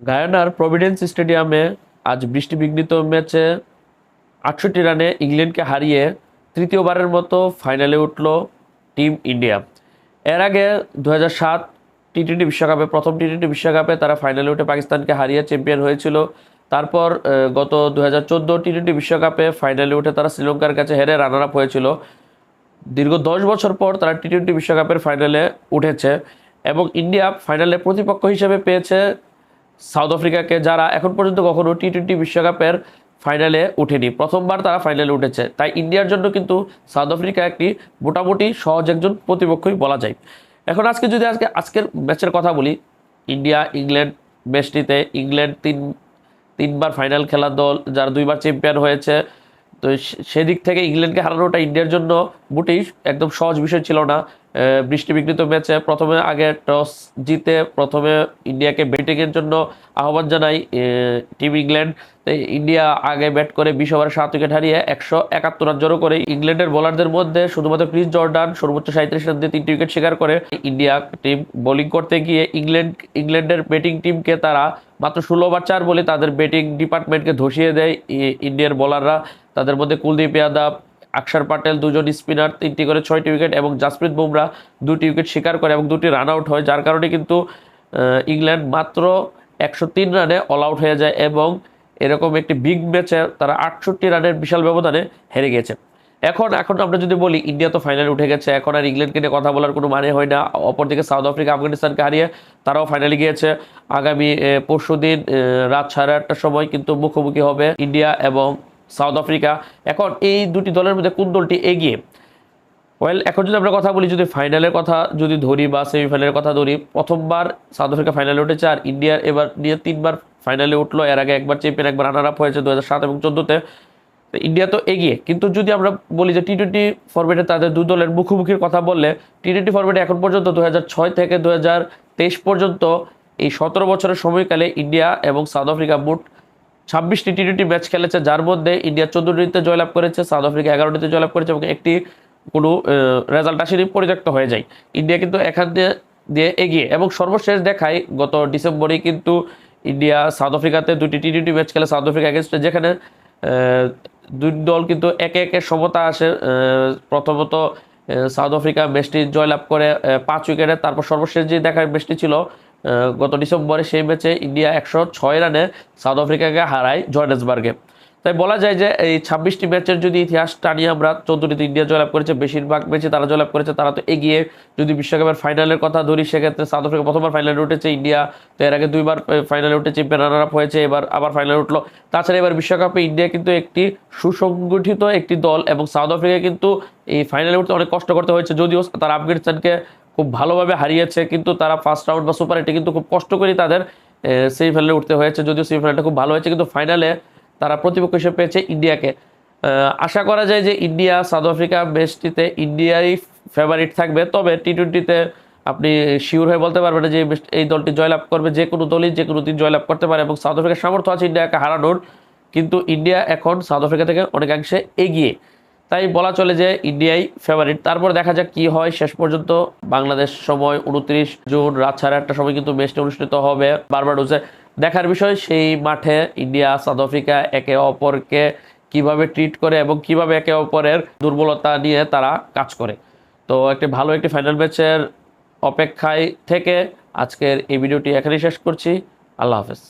গায়ানার Providence স্টেডিয়ামে আজ বৃষ্টি বিঘ্নিত ম্যাচে আটষট্টি রানে ইংল্যান্ডকে হারিয়ে তৃতীয়বারের মতো ফাইনালে উঠল টিম ইন্ডিয়া। এর আগে দু সাত টি টোয়েন্টি বিশ্বকাপে, প্রথম টি টোয়েন্টি বিশ্বকাপে তারা ফাইনালে উঠে পাকিস্তানকে হারিয়ে চ্যাম্পিয়ন হয়েছিল। তারপর গত দু হাজার চোদ্দ টি টোয়েন্টি বিশ্বকাপে ফাইনালে উঠে তারা শ্রীলঙ্কার কাছে হেরে রানার আপ হয়েছিল। দীর্ঘ দশ বছর পর তারা টি টোয়েন্টি বিশ্বকাপের ফাইনালে উঠেছে এবং ইন্ডিয়া ফাইনালে প্রতিপক্ষ হিসেবে পেয়েছে সাউথ আফ্রিকাকে যারা এখন পর্যন্ত কখনো টি টোয়েন্টি বিশ্বকাপের ফাইনালে উঠেনি প্রথমবার তারা ফাইনালে উঠেছে। তাই ইন্ডিয়ার জন্য কিন্তু সাউথ আফ্রিকা একটি মোটামুটি সহজ একজন প্রতিপক্ষই বলা যায়। এখন আজকে যদি আজকে, আজকের ম্যাচের কথা বলি, ইন্ডিয়া, ইংল্যান্ড ম্যাচটিতে ইংল্যান্ড তিন, তিনবার ফাইনাল খেলা দল, যারা দুইবার চ্যাম্পিয়ন হয়েছে, তো সেদিক থেকে ইংল্যান্ডকে হারানোটা ইন্ডিয়ার জন্য মোটেই একদম সহজ বিষয় ছিল না। বৃষ্টি বিঘ্নিত ম্যাচে প্রথমে আগে টস জিতে প্রথমে ইন্ডিয়াকে ব্যাটিংয়ের জন্য আহ্বান জানাই টিম ইংল্যান্ড। ইন্ডিয়া আগে ব্যাট করে বিশ ওভারে সাত উইকেট হারিয়ে একশো একাত্তর রান জড়ো করে। ইংল্যান্ডের বোলারদের মধ্যে শুধুমাত্র ক্রিস জর্ডান সর্বোচ্চ সাঁত্রিশ রান দিয়ে তিনটি উইকেট শিকার করে। ইন্ডিয়া টিম বোলিং করতে গিয়ে ইংল্যান্ড, ইংল্যান্ডের ব্যাটিং টিমকে তারা মাত্র ষোলো ওভার চার বলে তাদের ব্যাটিং ডিপার্টমেন্টকে ধসিয়ে দেয়। ইন্ডিয়ার বোলাররা তাদের মধ্যে কুলদীপ যাদব আকসার পাটেল দুজন স্পিনার, তিনটি করে ছয়টি উইকেট এবং জাসপ্রীত বুমরা দুটি উইকেট শিকার করে এবং দুটি রান আউট হয়, যার কারণে কিন্তু ইংল্যান্ড মাত্র একশো তিন রানে অল আউট হয়ে যায় এবং এরকম একটি বিগ ম্যাচে তারা আটষট্টি রানের বিশাল ব্যবধানে হেরে গেছে এখন এখন আমরা যদি বলি, ইন্ডিয়া তো ফাইনালে উঠে গেছে, এখন আর ইংল্যান্ডকে নিয়ে কথা বলার কোনো মানে হয় না। অপরদিকে সাউথ আফ্রিকা আফগানিস্তানকে হারিয়ে তারাও ফাইনালে গিয়েছে। আগামী পরশু দিন রাত সাড়ে আটটার সময় কিন্তু মুখোমুখি হবে ইন্ডিয়া এবং সাউথ আফ্রিকা। এখন এই দুটি দলের মধ্যে কোন দলটি এগিয়ে? ওয়েল এখন যদি আমরা কথা বলি যদি ফাইনালের কথা যদি ধরি বা সেমিফাইনালের কথা ধরি, প্রথমবার সাউথ আফ্রিকা ফাইনালে উঠেছে আর ইন্ডিয়া এবার নিয়ে তিনবার ফাইনালে উঠল। এর আগে একবার চ্যাম্পিয়ন একবার রানার আপ হয়েছে দু হাজার সাত এবং চোদ্দোতে। ইন্ডিয়া তো এগিয়ে। কিন্তু যদি আমরা বলি যে টি টোয়েন্টি ফরম্যাটে তাদের দু দলের মুখোমুখির কথা বললে টি টোয়েন্টি ফরম্যাটে এখন পর্যন্ত দু থেকে দু পর্যন্ত এই সতেরো বছরের সময়কালে ইন্ডিয়া এবং সাউথ আফ্রিকা মোট ছাব্বিশটি টি টোয়েন্টি ম্যাচ খেলেছে, যার মধ্যে ইন্ডিয়া চোদ্দটিতে জয়লাভ করেছে সাউথ আফ্রিকা এগারোটিতে জয়লাভ করেছে এবং একটি কোনো রেজাল্ট আসেনি, পরিত্যক্ত হয়ে যায়। ইন্ডিয়া কিন্তু এখান দিয়ে এগিয়ে। এবং সর্বশেষ দেখায়, গত ডিসেম্বরেই কিন্তু ইন্ডিয়া সাউথ আফ্রিকাতে দুটি টি টোয়েন্টি ম্যাচ খেলে সাউথ আফ্রিকা এগেনস্টে যেখানে দুই দল কিন্তু একে একে সমতা আসে প্রথমত সাউথ আফ্রিকা ম্যাচটি জয়লাভ করে পাঁচ উইকেটে, তারপর সর্বশেষ যে দেখার ম্যাচটি ছিল গত ডিসেম্বরে সেই ম্যাচে ইন্ডিয়া একশো ছয় রানে সাউথ আফ্রিকাকে হারায় জয়নেসবার্গে তাই বলা যায় যে এই ছাব্বিশটি ম্যাচের যদি ইতিহাস টানিয়ে আমরা, চোদ্দটিতে ইন্ডিয়া জয়লাভ করেছে, বেশিরভাগ ম্যাচে তারা জয়লাভ করেছে, তারা তো এগিয়ে যদি বিশ্বকাপের ফাইনালের কথা ধরি, সেক্ষেত্রে সাউথ আফ্রিকা প্রথমবার ফাইনালে উঠেছে, ইন্ডিয়া তো এর আগে দুইবার ফাইনালে উঠেছে রানার আপ হয়েছে, এবার আবার ফাইনালে উঠল। তাছাড়া এবার বিশ্বকাপে ইন্ডিয়া কিন্তু একটি সুসংগঠিত একটি দল এবং সাউথ আফ্রিকা কিন্তু এই ফাইনালে উঠতে অনেক কষ্ট করতে হয়েছে, যদিও তারা আফগানিস্তানকে খুব ভালোভাবে হারিয়েছে, কিন্তু তারা ফার্স্ট রাউন্ড বা সুপার এইটে কিন্তু খুব কষ্ট করে তাদের সেমিফাইনালে উঠতে হয়েছে। যদিও সেমিফাইনালটা খুব ভালো হয়েছে, কিন্তু ফাইনালে তারা প্রতিপক্ষ হিসেবে পেয়েছে ইন্ডিয়াকে। আশা করা যায় যে ইন্ডিয়া, সাউথ আফ্রিকা ম্যাচটিতে ইন্ডিয়াই ফেভারিট থাকবে। তবে টি টোয়েন্টিতে আপনি শিওর হয়ে বলতে পারবেন যে এই দলটি জয়লাভ করবে, যে কোনো দলই যে কোনো দিন জয়লাভ করতে পারে এবং সাউথ আফ্রিকার সামর্থ্য আছে ইন্ডিয়াকে হারানোর। কিন্তু ইন্ডিয়া এখন সাউথ আফ্রিকা থেকে অনেকাংশে এগিয়ে। তাই বলা চলে যে ইন্ডিয়াই ফেভারিট তারপর দেখা যাক কি হয়, শেষ পর্যন্ত বাংলাদেশ সময় উনত্রিশ জুন, রাত সাড়ে আটটার সময় কিন্তু ম্যাচটি অনুষ্ঠিত হবে বারবাডোসে দেখার বিষয়, সেই মাঠে ইন্ডিয়া, সাউথ আফ্রিকা একে অপরকে কীভাবে ট্রিট করে এবং কীভাবে একে অপরের দুর্বলতা নিয়ে তারা কাজ করে। তো একটি ভালো একটি ফাইনাল ম্যাচের অপেক্ষায় থেকে আজকের এই ভিডিওটি এখানেই শেষ করছি। আল্লাহ হাফেজ।